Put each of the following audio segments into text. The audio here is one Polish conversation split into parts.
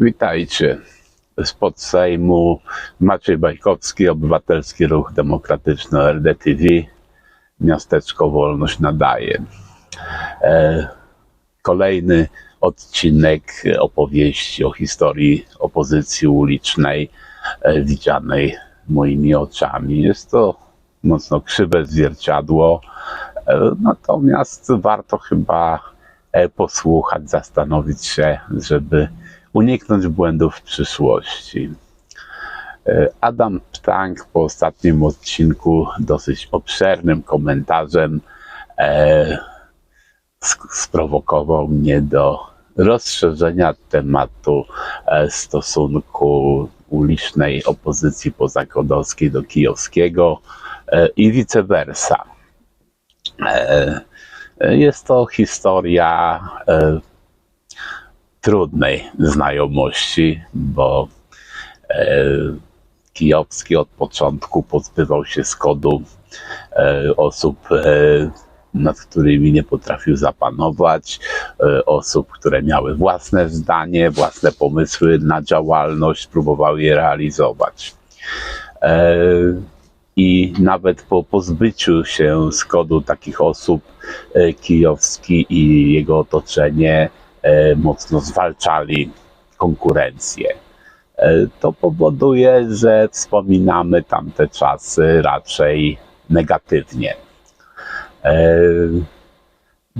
Witajcie. Spod Sejmu Maciej Bajkowski, Obywatelski Ruch Demokratyczny RDTV, Miasteczko Wolność nadaje. E, kolejny odcinek opowieści o historii opozycji ulicznej e, widzianej moimi oczami. Jest to mocno krzywe zwierciadło, e, natomiast warto chyba posłuchać, zastanowić się, żeby uniknąć błędów w przyszłości. E, Adam Ptank po ostatnim odcinku dosyć obszernym komentarzem e, sprowokował mnie do rozszerzenia tematu e, stosunku ulicznej opozycji pozakodowskiej do kijowskiego e, i vice versa. E, e, Jest to historia e, trudnej znajomości, bo e, Kijowski od początku pozbywał się skodu e, osób, e, nad którymi nie potrafił zapanować, osób, które miały własne zdanie, własne pomysły na działalność, próbowały je realizować. I nawet po pozbyciu się skodu takich osób, Kijowski i jego otoczenie mocno zwalczali konkurencję. E, To powoduje, że wspominamy tamte czasy raczej negatywnie. E,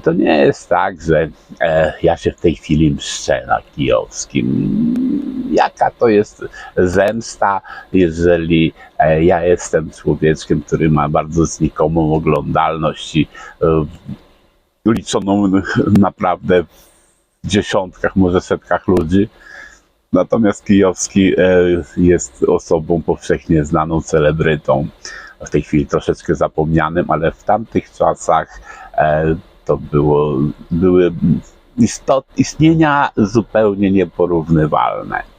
To nie jest tak, że e, ja się w tej chwili mszczę na kijowskim. Jaka to jest zemsta, jeżeli e, ja jestem człowieczkiem, który ma bardzo znikomą oglądalność i e, liczoną naprawdę dziesiątkach, może setkach ludzi. Natomiast Kijowski e, jest osobą powszechnie znaną celebrytą. W tej chwili troszeczkę zapomnianym, ale w tamtych czasach e, to było, były istot, istnienia zupełnie nieporównywalne.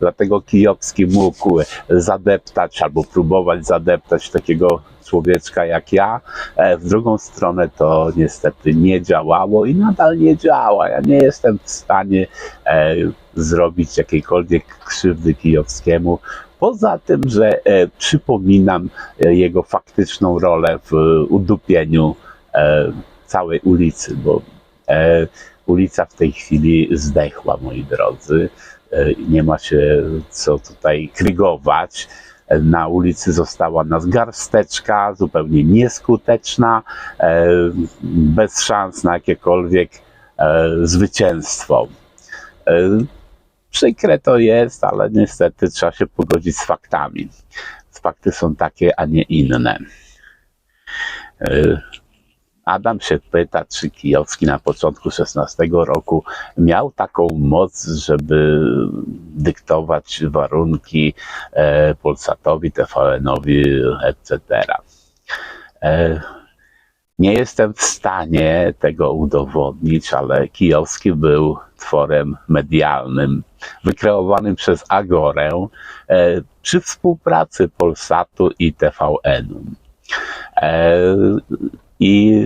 Dlatego Kijowski mógł zadeptać albo próbować zadeptać takiego człowieczka jak ja. E, W drugą stronę to niestety nie działało i nadal nie działa. Ja nie jestem w stanie e, zrobić jakiejkolwiek krzywdy Kijowskiemu. Poza tym, że e, przypominam e, jego faktyczną rolę w udupieniu e, całej ulicy, bo e, ulica w tej chwili zdechła, moi drodzy. Nie ma się co tutaj krygować. Na ulicy została nas garsteczka, zupełnie nieskuteczna, e, bez szans na jakiekolwiek e, zwycięstwo. E, Przykre to jest, ale niestety trzeba się pogodzić z faktami. Fakty są takie, a nie inne. Adam pyta, czy Kijowski na początku XVI roku miał taką moc, żeby dyktować warunki e, Polsatowi, TVN-owi, etc. E, nie jestem w stanie tego udowodnić, ale Kijowski był tworem medialnym, wykreowanym przez Agorę e, przy współpracy Polsatu i TVN-u. E, I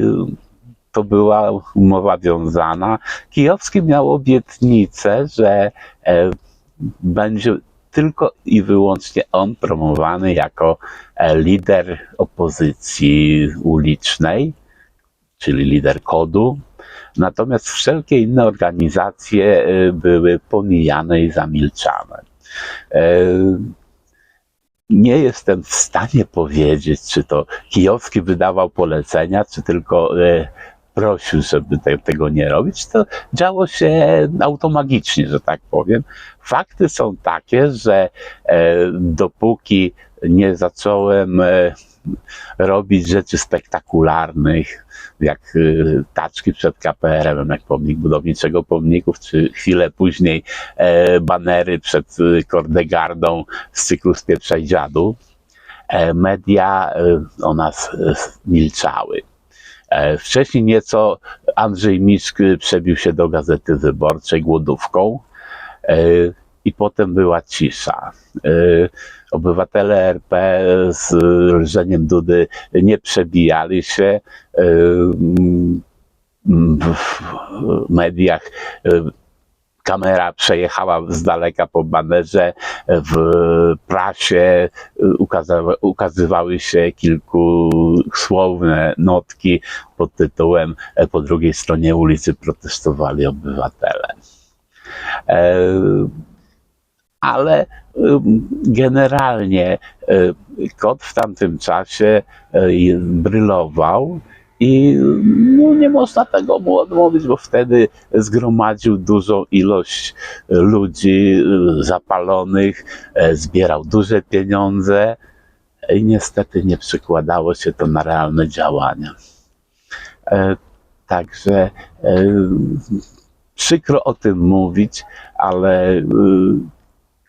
to była umowa wiązana. Kijowski miał obietnicę, że e, będzie tylko i wyłącznie on promowany jako e, lider opozycji ulicznej, czyli lider kodu. Natomiast wszelkie inne organizacje e, były pomijane i zamilczane. Nie jestem w stanie powiedzieć, czy to Kijowski wydawał polecenia, czy tylko e, prosił, żeby te, tego nie robić. To działo się automagicznie, że tak powiem. Fakty są takie, że e, dopóki nie zacząłem e, robić rzeczy spektakularnych, jak e, taczki przed KPRM, jak pomnik budowniczego pomników, czy chwilę później e, banery przed e, Kordegardą z cyklu Spieprzaj Dziadu, e, media e, o nas milczały. E, Wcześniej nieco Andrzej Miszk przebił się do Gazety Wyborczej głodówką i potem była cisza. E, Obywatele RP z lżeniem Dudy nie przebijali się. e, mm, w mediach e, kamera przejechała z daleka po banerze, w prasie ukazały, ukazywały się kilkusłowne notki pod tytułem e, Po drugiej stronie ulicy protestowali obywatele. E, Ale generalnie e, kot w tamtym czasie e, brylował i no, nie można tego mu odmówić, bo wtedy zgromadził dużą ilość e, ludzi zapalonych, e, zbierał duże pieniądze i niestety nie przekładało się to na realne działania. E, Także e, przykro o tym mówić, ale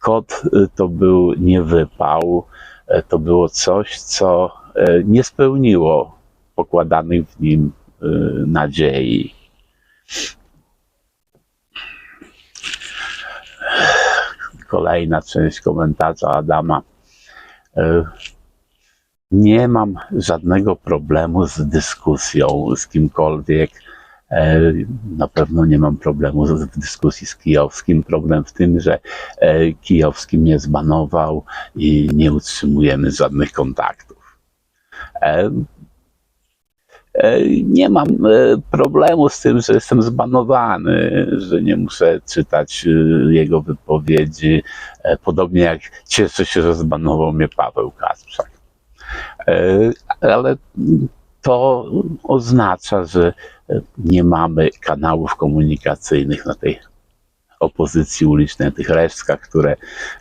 kot e, to był nie wypał, e, to było coś, co e, nie spełniło pokładanych w nim e, nadziei. Kolejna część komentarza Adama. E, Nie mam żadnego problemu z dyskusją z kimkolwiek. E, Na pewno nie mam problemu w dyskusji z Kijowskim. Problem w tym, że e, Kijowski mnie zbanował i nie utrzymujemy żadnych kontaktów. E, Nie mam problemu z tym, że jestem zbanowany, że nie muszę czytać jego wypowiedzi. Podobnie jak cieszę się, że zbanował mnie Paweł Kasprzak. Ale to oznacza, że e, nie mamy kanałów komunikacyjnych na tej opozycji ulicznej, na tych resztkach, które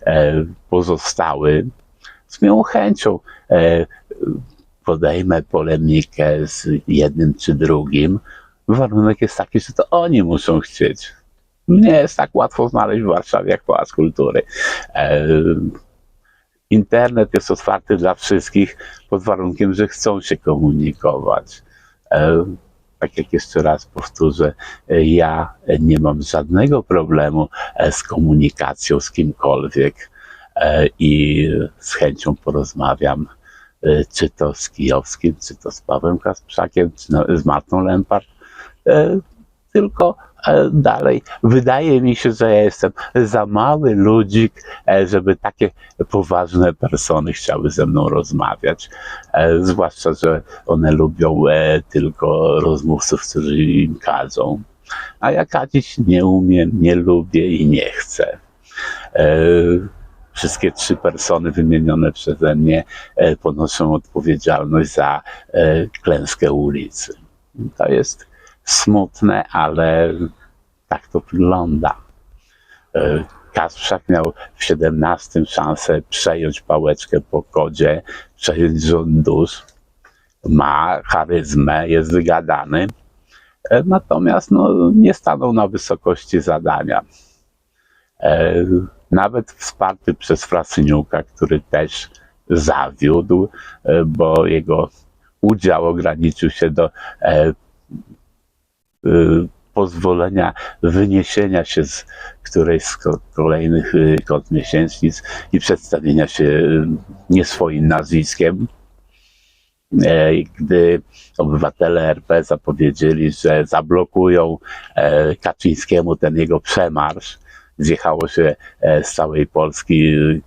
e, pozostały. Z miłą chęcią e, podejmę polemikę z jednym czy drugim. Warunek jest taki, że to oni muszą chcieć. Nie jest tak łatwo znaleźć w Warszawie jak Pałac Kultury. Internet jest otwarty dla wszystkich pod warunkiem, że chcą się komunikować. E, Tak jak jeszcze raz powtórzę, e, ja nie mam żadnego problemu e, z komunikacją z kimkolwiek i z chęcią porozmawiam, czy to z Kijowskim, czy to z Pawłem Kasprzakiem, czy z Martą Lempart. Tylko dalej. Wydaje mi się, że ja jestem za mały ludzik, e, żeby takie poważne persony chciały ze mną rozmawiać. E, Zwłaszcza, że one lubią e, tylko rozmówców, którzy im kadzą. A ja kadzić nie umiem, nie lubię i nie chcę. Wszystkie trzy persony wymienione przeze mnie ponoszą odpowiedzialność za klęskę ulicy. To jest smutne, ale tak to wygląda. E, Kasprzak miał w 17 szansę przejąć pałeczkę po kodzie, przejąć rząd. Ma charyzmę, jest wygadany. E, Natomiast no, nie stanął na wysokości zadania. E, Nawet wsparty przez Frasyniuka, który też zawiódł, bo jego udział ograniczył się do pozwolenia wyniesienia się z którejś z ko- kolejnych y, kont miesięcznic i przedstawienia się y, nie swoim nazwiskiem. E, Gdy obywatele RP zapowiedzieli, że zablokują e, Kaczyńskiemu ten jego przemarsz, zjechało się e, z całej Polski y,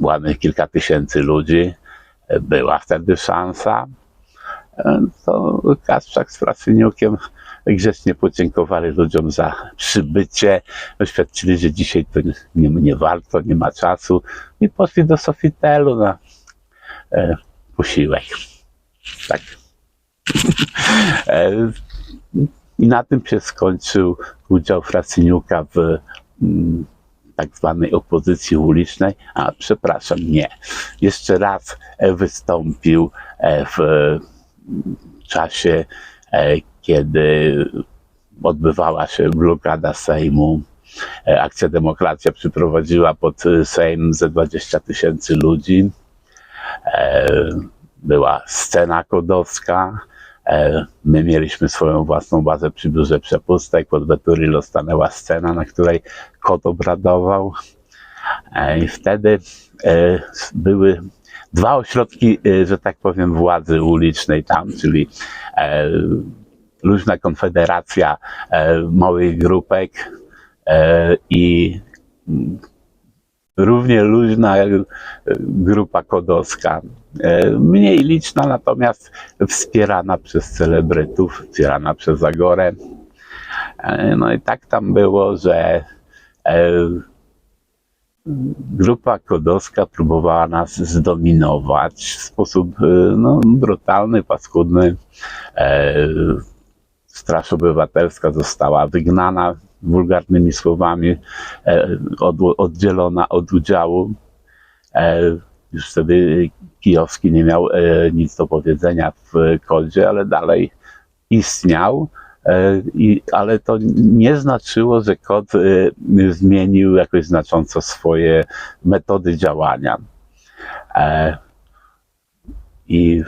ładnych kilka tysięcy ludzi. Była wtedy szansa to Kasprzak z Frasyniukiem grzecznie podziękowali ludziom za przybycie. Oświadczyli, że dzisiaj to nie, nie warto, nie ma czasu i poszli do Sofitelu na e, posiłek. Tak. e, I na tym się skończył udział Frasyniuka w mm, tak zwanej opozycji ulicznej. A przepraszam, nie. Jeszcze raz e, wystąpił e, w czasie, e, kiedy odbywała się blokada Sejmu. E, Akcja Demokracja przyprowadziła pod Sejm ze 20 tysięcy ludzi. E, Była scena kodowska. E, My mieliśmy swoją własną bazę przy biurze przepustek. Pod Veturillo stanęła scena, na której kot obradował. I wtedy były dwa ośrodki, że tak powiem, władzy ulicznej tam, czyli luźna konfederacja e, małych grupek e, i równie luźna e, grupa kodowska. Mniej liczna, natomiast wspierana przez celebrytów, wspierana przez Agorę. No i tak tam było, że grupa kodowska próbowała nas zdominować w sposób no, brutalny, paskudny. Straż Obywatelska została wygnana wulgarnymi słowami, e, od, oddzielona od udziału. E, Już wtedy Kijowski nie miał e, nic do powiedzenia w kodzie, ale dalej istniał. I, ale to nie znaczyło, że kod zmienił jakoś znacząco swoje metody działania. I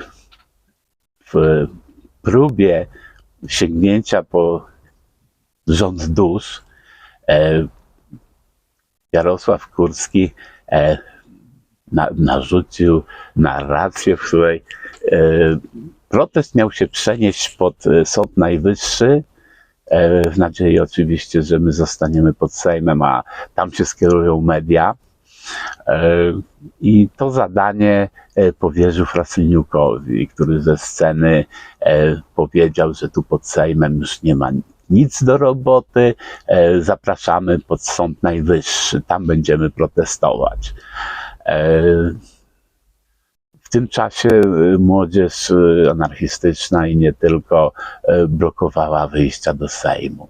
w próbie sięgnięcia po rząd dusz e, Jarosław Kurski e, na, narzucił narrację, w której e, protest miał się przenieść pod e, Sąd Najwyższy, e, w nadziei oczywiście, że my zostaniemy pod Sejmem, a tam się skierują media. E, I to zadanie e, powierzył Frasyniukowi, który ze sceny e, powiedział, że tu pod Sejmem już nie ma nic do roboty, zapraszamy pod Sąd Najwyższy, tam będziemy protestować. W tym czasie młodzież anarchistyczna i nie tylko blokowała wyjścia do Sejmu.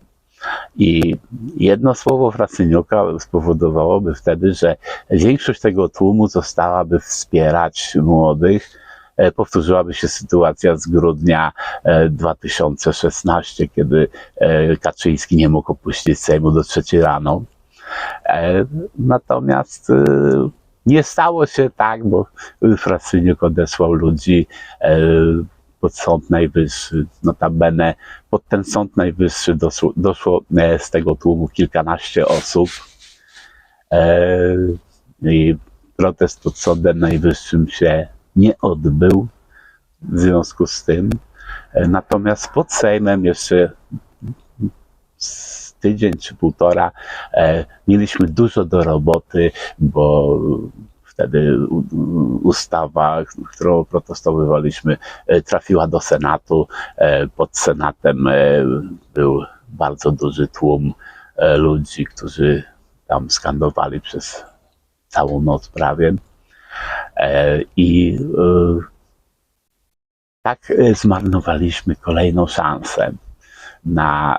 I jedno słowo Frasyniuka spowodowałoby wtedy, że większość tego tłumu zostałaby wspierać młodych. E, Powtórzyłaby się sytuacja z grudnia e, 2016, kiedy e, Kaczyński nie mógł opuścić Sejmu do trzeciej rano. E, Natomiast e, nie stało się tak, bo Frasyniuk odesłał ludzi e, pod Sąd Najwyższy. Notabene pod ten Sąd Najwyższy doszło, doszło e, z tego tłumu kilkanaście osób. E, I protest pod Sądem Najwyższym się nie odbył w związku z tym. E, Natomiast pod Sejmem jeszcze tydzień czy półtora mieliśmy dużo do roboty, bo wtedy ustawa, którą protestowywaliśmy, e, trafiła do Senatu. E, Pod Senatem e, był bardzo duży tłum ludzi, którzy tam skandowali przez całą noc prawie. I tak zmarnowaliśmy kolejną szansę na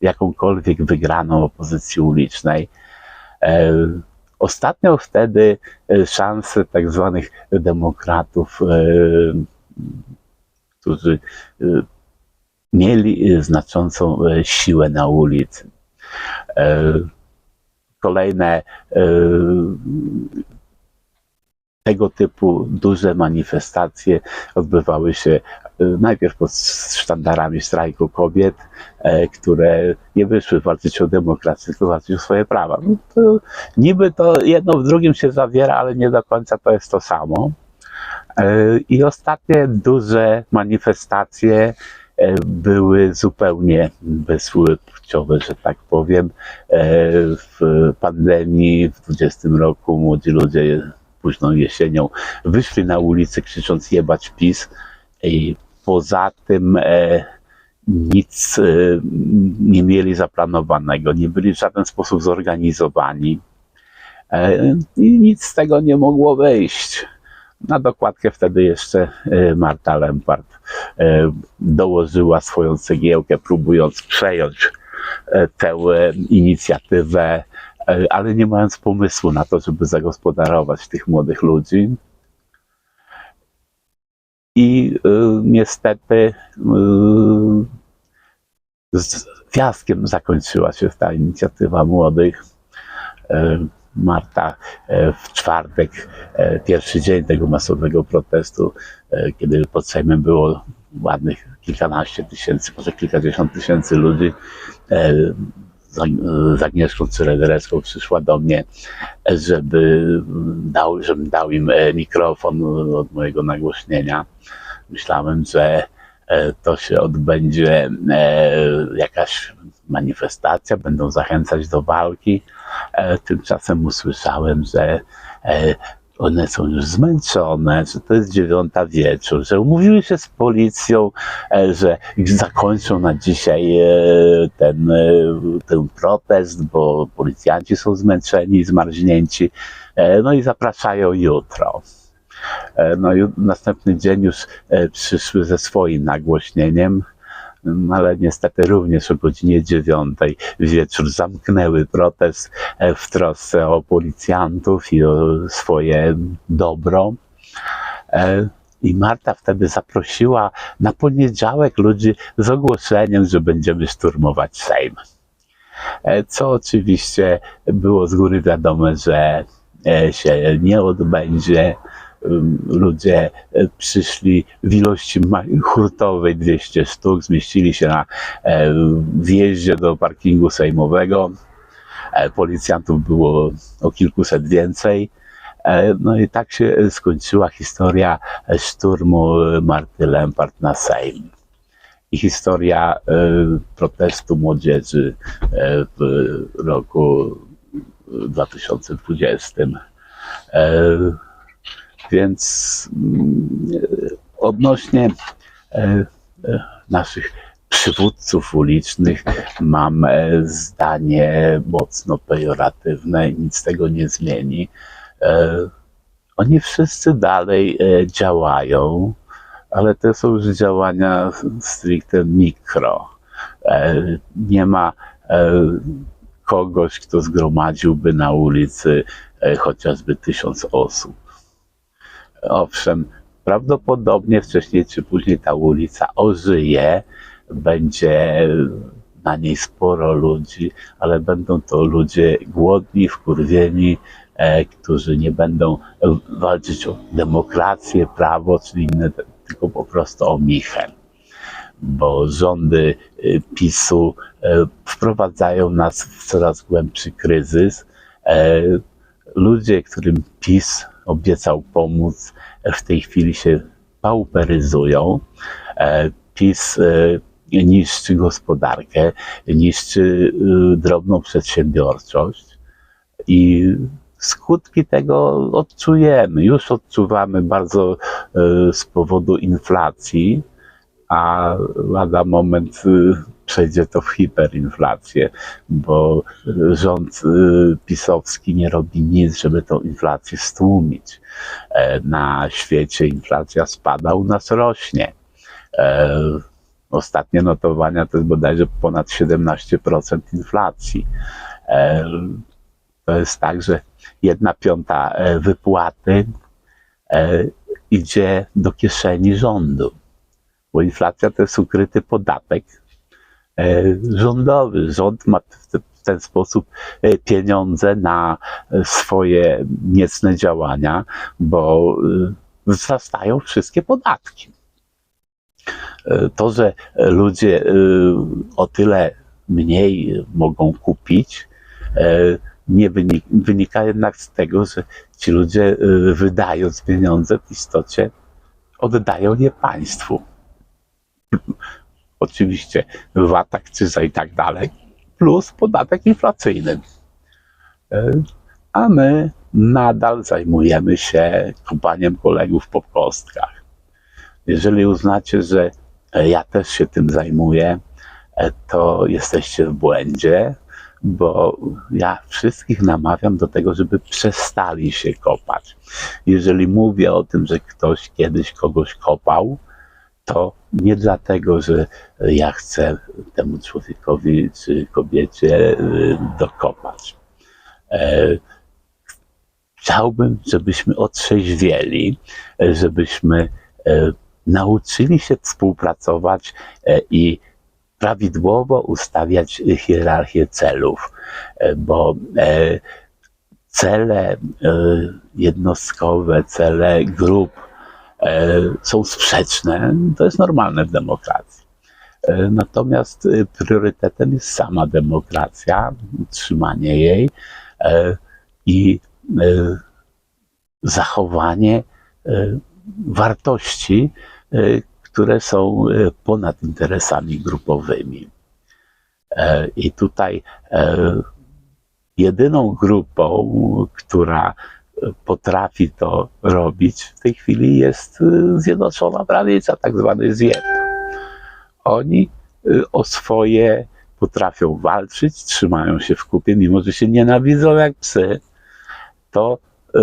jakąkolwiek wygraną opozycji ulicznej. Ostatnio wtedy e, szanse tak zwanych demokratów, e, którzy e, mieli znaczącą siłę na ulicy. Kolejne tego typu duże manifestacje odbywały się najpierw pod sztandarami strajku kobiet, e, które nie wyszły walczyć o demokrację, tylko walczyć o swoje prawa. No to niby to jedno w drugim się zawiera, ale nie do końca to jest to samo. E, I ostatnie duże manifestacje e, były zupełnie bezpłciowe, że tak powiem. W pandemii w 20 roku młodzi ludzie późną jesienią wyszli na ulicę krzycząc jebać PiS i poza tym e, nic e, nie mieli zaplanowanego, nie byli w żaden sposób zorganizowani e, i nic z tego nie mogło wyjść. Na dokładkę wtedy jeszcze Marta Lempart dołożyła swoją cegiełkę, próbując przejąć tę inicjatywę, ale nie mając pomysłu na to, żeby zagospodarować tych młodych ludzi. I e, niestety e, z fiaskiem zakończyła się ta inicjatywa młodych. E, Marta e, w czwartek, e, pierwszy dzień tego masowego protestu, kiedy pod Sejmem było ładnych kilkanaście tysięcy, może kilkadziesiąt tysięcy ludzi, z Agnieszką Cyrederecką przyszła do mnie, e, żeby dał, żebym dał im e, mikrofon od mojego nagłośnienia. Myślałem, że e, to się odbędzie e, jakaś manifestacja, będą zachęcać do walki. E, Tymczasem usłyszałem, że e, one są już zmęczone, że to jest dziewiąta wieczór, że umówiły się z policją, e, że zakończą na dzisiaj e, ten, e, ten protest, bo policjanci są zmęczeni, zmarznięci, no i zapraszają jutro. No i następny dzień już przyszły ze swoim nagłośnieniem, ale niestety również o godzinie dziewiątej wieczór zamknęły protest e, w trosce o policjantów i o swoje dobro. E, I Marta wtedy zaprosiła na poniedziałek ludzi z ogłoszeniem, że będziemy szturmować Sejm. E, Co oczywiście było z góry wiadome, że się nie odbędzie. Ym, Ludzie e, przyszli w ilości hurtowej 200 sztuk, zmieścili się na e, wjeździe do parkingu sejmowego. E, Policjantów było o kilkuset więcej. E, No i tak się skończyła historia szturmu Marty Lempart na Sejm. I historia protestu młodzieży w roku 2020. Więc mm, odnośnie e, e, naszych przywódców ulicznych mam e, zdanie mocno pejoratywne i nic tego nie zmieni. Oni wszyscy dalej działają, ale to są już działania stricte mikro. Nie ma kogoś, kto zgromadziłby na ulicy chociażby tysiąc osób. Owszem, prawdopodobnie wcześniej czy później ta ulica ożyje, będzie na niej sporo ludzi, ale będą to ludzie głodni, wkurwieni, e, którzy nie będą walczyć o demokrację, prawo czy inne, tylko po prostu o michę. Bo rządy e, PiSu e, wprowadzają nas w coraz głębszy kryzys. E, Ludzie, którym PiS obiecał pomóc, e, w tej chwili się pauperyzują. E, PiS e, niszczy gospodarkę, niszczy drobną przedsiębiorczość i skutki tego odczujemy. Już odczuwamy bardzo z powodu inflacji, a lada moment przejdzie to w hiperinflację, bo rząd y, pisowski nie robi nic, żeby tą inflację stłumić. E, Na świecie inflacja spada, u nas rośnie. E, Ostatnie notowania to jest bodajże ponad 17% inflacji. E, To jest tak, że jedna piąta wypłaty idzie do kieszeni rządu bo inflacja to jest ukryty podatek rządowy. Rząd ma w te- w ten sposób e, pieniądze na e, swoje niecne działania, bo e, wzrastają wszystkie podatki. E, To, że ludzie e, o tyle mniej mogą kupić, e, nie wynik, wynika jednak z tego, że ci ludzie e, wydając pieniądze w istocie oddają je państwu oczywiście VAT, akcyza i tak dalej, plus podatek inflacyjny. E, A my nadal zajmujemy się kopaniem kolegów po kostkach. Jeżeli uznacie, że ja też się tym zajmuję, e, to jesteście w błędzie, bo ja wszystkich namawiam do tego, żeby przestali się kopać. Jeżeli mówię o tym, że ktoś kiedyś kogoś kopał, to nie dlatego, że ja chcę temu człowiekowi czy kobiecie y, dokopać. E, Chciałbym, żebyśmy otrzeźwieli, e, żebyśmy e, nauczyli się współpracować e, i prawidłowo ustawiać hierarchię celów, e, bo e, cele e, jednostkowe, cele grup e, są sprzeczne, to jest normalne w demokracji. E, Natomiast e, priorytetem jest sama demokracja, utrzymanie jej e, i e, zachowanie e, wartości, e, które są e, ponad interesami grupowymi. E, I tutaj e, jedyną grupą, która potrafi to robić w tej chwili jest e, Zjednoczona Prawica, tak zwany. Oni e, o swoje potrafią walczyć, trzymają się w kupie, mimo że się nienawidzą jak psy, to e,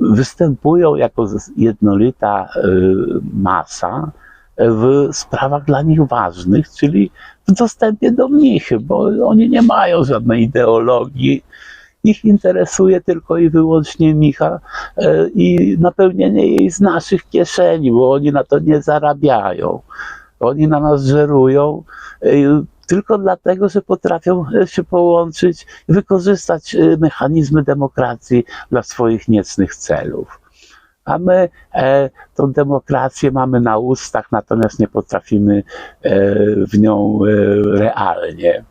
występują jako jednolita masa w sprawach dla nich ważnych, czyli w dostępie do mnichy, bo oni nie mają żadnej ideologii. Ich interesuje tylko i wyłącznie Micha e, i napełnienie jej z naszych kieszeni, bo oni na to nie zarabiają. Oni na nas żerują e, tylko dlatego, że potrafią e, się połączyć i wykorzystać mechanizmy demokracji dla swoich niecnych celów. A my e, tą demokrację mamy na ustach, natomiast nie potrafimy e, w nią e, realnie.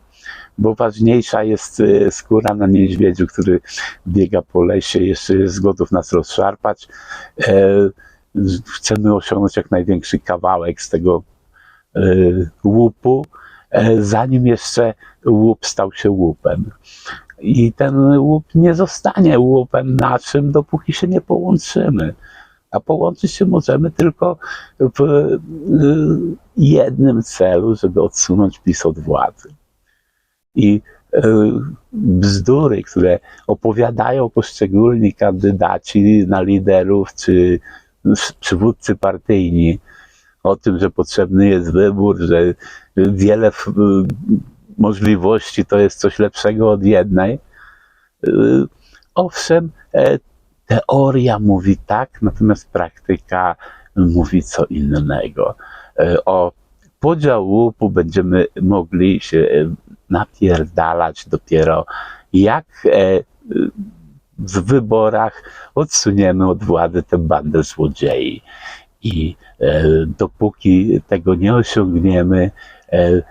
Bo ważniejsza jest e, skóra na niedźwiedziu, który biega po lesie, jeszcze jest gotów nas rozszarpać. E, chcemy osiągnąć jak największy kawałek z tego e, łupu, e, zanim jeszcze łup stał się łupem. I ten łup nie zostanie łupem naszym, dopóki się nie połączymy. A połączyć się możemy tylko w y, jednym celu, żeby odsunąć PiS od władzy. I y, bzdury, które opowiadają poszczególni kandydaci na liderów czy przywódcy partyjni o tym, że potrzebny jest wybór, że wiele możliwości to jest coś lepszego od jednej. Y, Owszem, e, teoria mówi tak, natomiast praktyka mówi co innego. E, O podział łupu będziemy mogli się e, napierdalać dopiero jak e, w wyborach odsuniemy od władzy tę bandę złodziei. I e, dopóki tego nie osiągniemy, e,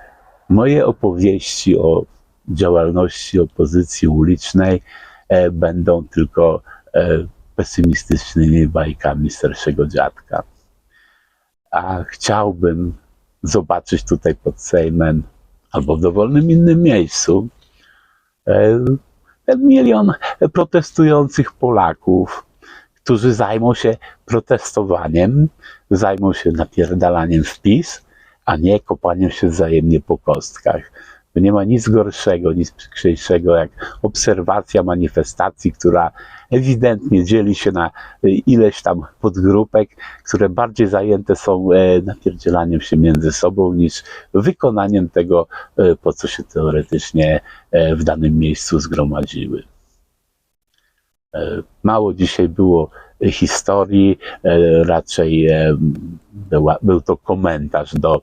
moje opowieści o działalności opozycji ulicznej e, będą tylko e, pesymistycznymi bajkami starszego dziadka. A chciałbym zobaczyć tutaj pod Sejmem albo w dowolnym innym miejscu e, milion protestujących Polaków, którzy zajmą się protestowaniem, zajmą się napierdalaniem w PiS, a nie kopaniem się wzajemnie po kostkach. Nie ma nic gorszego, nic przykrzejszego jak obserwacja manifestacji, która ewidentnie dzieli się na y, ileś tam podgrupek, które bardziej zajęte są e, napierdzielaniem się między sobą niż wykonaniem tego, e, po co się teoretycznie e, w danym miejscu zgromadziły. Mało dzisiaj było historii, e, raczej e, była, był to komentarz do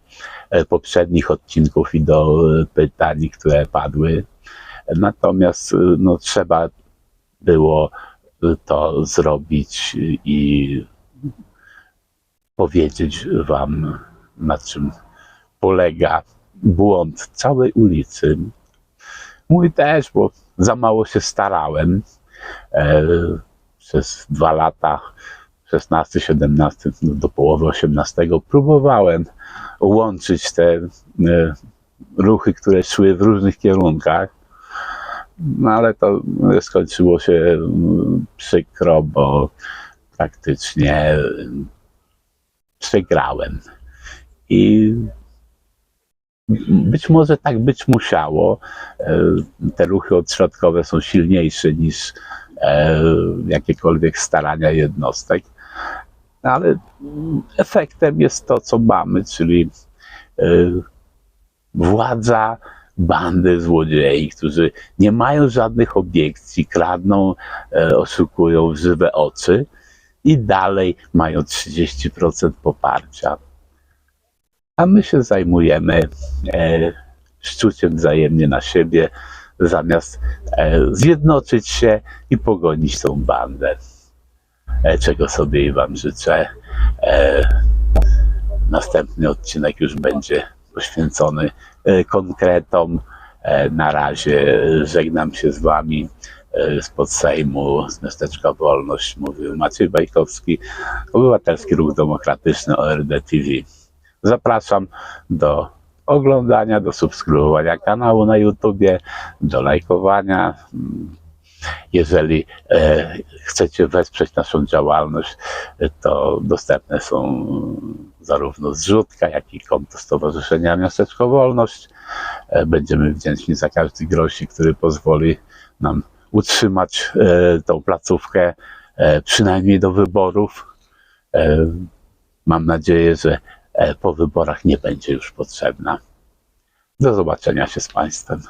e, poprzednich odcinków i do pytań, które padły. Natomiast no, trzeba było to zrobić i powiedzieć Wam, na czym polega błąd całej ulicy. Mój też, bo za mało się starałem. Przez dwa lata, 16, 17, no do połowy 18, próbowałem łączyć te e, ruchy, które szły w różnych kierunkach. No ale to skończyło się mm, przykro, bo praktycznie przegrałem. I być może tak być musiało. E, Te ruchy odśrodkowe są silniejsze niż jakiekolwiek starania jednostek, No, ale efektem jest to, co mamy, czyli e, władza bandy złodziei, którzy nie mają żadnych obiekcji, kradną, e, oszukują w żywe oczy i dalej mają 30% poparcia. A my się zajmujemy e, szczuciem wzajemnie na siebie, zamiast e, zjednoczyć się i pogonić tą bandę. E, czego sobie i Wam życzę. E, następny odcinek już będzie poświęcony konkretom. Na razie żegnam się z Wami spod Sejmu, z miasteczka Wolność, mówił Maciej Bajkowski, Obywatelski Ruch Demokratyczny ORD TV. Zapraszam do oglądania, do subskrybowania kanału na YouTubie, do lajkowania. Jeżeli e, chcecie wesprzeć naszą działalność, to dostępne są zarówno zrzutka, jak i konto Stowarzyszenia Miasteczko Wolność. E, Będziemy wdzięczni za każdy grosik, który pozwoli nam utrzymać e, tą placówkę e, przynajmniej do wyborów. E, Mam nadzieję, że po wyborach nie będzie już potrzebna. Do zobaczenia się z Państwem.